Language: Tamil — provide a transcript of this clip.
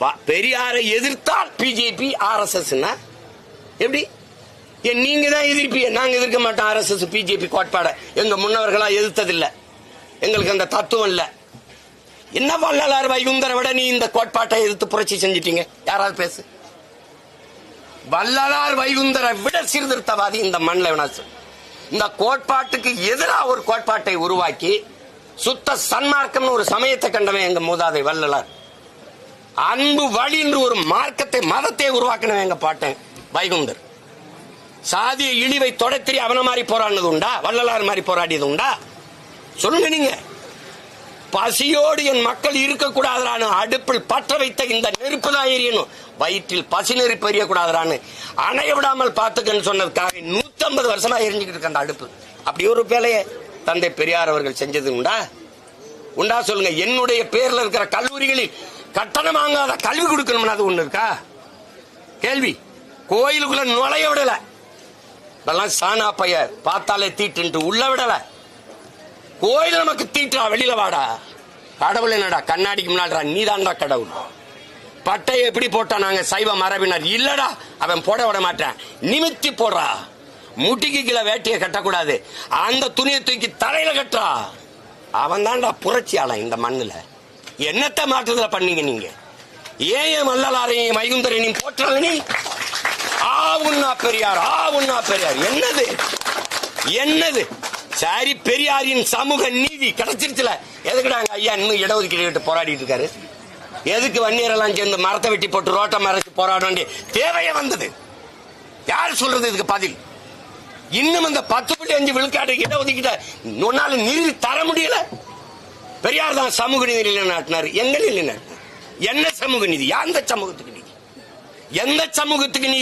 பெரியாரை எதிர்த்தால் பிஜேபி ஆர்எஸ்எஸ் எப்படி? ஏன் நீங்க தான் எதிர்ப்பிய நாங்க எதிர்க்க மாட்டோம் ஆர்எஸ்எஸ் பிஜேபி கோட்பாட. எங்க முன்னவர்களா எதிர்த்ததில்ல. எங்களுக்கு அந்த தத்துவம் இல்ல. என்ன வள்ளலார் வைகுந்தரை விட நீ இந்த கோட்பாட்டை எதிர்த்து புரட்சி செஞ்சிட்டீங்க? யாராவது பேசு. வள்ளலார் வைகுந்தரை விட சீர்திருத்தவாதி இந்த மண்ணில் வினாசு இந்த கோட்பாட்டுக்கு எதிராக ஒரு கோட்பாட்டை உருவாக்கி சுத்த சன்மார்க்கம்னு ஒரு சமயத்தை கண்டவன் எங்க மூதாதை வள்ளலார். அன்பு வழி என்று ஒரு மார்க்கத்தை மதத்தை உருவாக்கினவன் எங்க பாட்டேன்? வைகுந்தர். சாதிய இழிவை தொடத்திரி அவன மாதிரி போராடினது உண்டா? வள்ளலார் மாதிரி போராடியது உண்டா? சொல்லுங்க நீங்க. பசியோடு என் மக்கள் இருக்கக்கூடாதான்னு அடுப்பில் பற்ற வைத்த இந்த நெருப்பு தான் எரியணும். வயிற்றில் பசி நெருப்பு எரியக்கூடாதான்னு அணைய விடாமல் பார்த்துக்கன்னு சொன்னதுக்காக நூத்தி ஐம்பது வருஷமா எரிஞ்சுக்கிட்டு இருக்க அந்த அடுப்பு. அப்படி ஒரு வேலையை தந்தை பெரியார் அவர்கள் செஞ்சது உண்டா? உண்டா சொல்லுங்க. என்னுடைய பேர்ல இருக்கிற கல்லூரிகளில் கட்டணம் வாங்காத கல்வி கொடுக்கணும்னு அது ஒண்ணு இருக்கா? கேள்வி. கோயிலுக்குள்ள நுழைய விடல. இதெல்லாம் சானா பைய பார்த்தாலே தீட்டுன்ட்டு உள்ள விடல. கோயில் நமக்கு தீட்டா வெளியில வாடா. கடவுள் என்னடா கண்ணாடிக்கு முன்னாடிடா நீதான்டா கடவுள். பட்டையை எப்படி போட்டா நாங்க சைவ மரபினர்? இல்லடா அவன் போட விட மாட்டான். நிமித்தி போடுறா. முட்டிக்கு கீழே வேட்டியை கட்டக்கூடாது. அந்த துணியை தூக்கி தரையில கட்டுறா. அவன் தான்டா புரட்சியாளன் இந்த மண்ணுல. என்னத்த மாற்றத்துல பண்ணீங்க நீங்க? ஏன் மல்லலாரையும் வைகுந்தரையும் போற்றல நீ? ஆ உண்ணா பெரியார் ஆ உண்ணா பெரியார். என்னது? என்னது? சரி பெரியாரின் சமூக நீதி கிடைச்சிருச்சுல. எதுக்குடாங்க ஐயா இன்னும் இடஒதுக்கீடு கேட்டு போராடிட்டு இருக்காரு? எதுக்கு வன்னியரெல்லாம் சேர்ந்து மரத்தை வெட்டி போட்டு ரோட்டை மறைச்சு போராட வேண்டிய தேவையே வந்தது. யார் சொல்றது இதுக்கு பதில்? இன்னும் இந்த பத்து புள்ளி அஞ்சு விழுக்காடு இடஒதுக்கீட்டை உன்னால நிறுத்தி தர முடியல. பெரியார் தான் சமூக நீதி நிலைநாட்டினார். எங்க நிலைநாட்டினார். என்ன சமூக நீதி? எந்த சமூகத்துக்கு நீதி. எந்த சமூகத்துக்கு நீதி?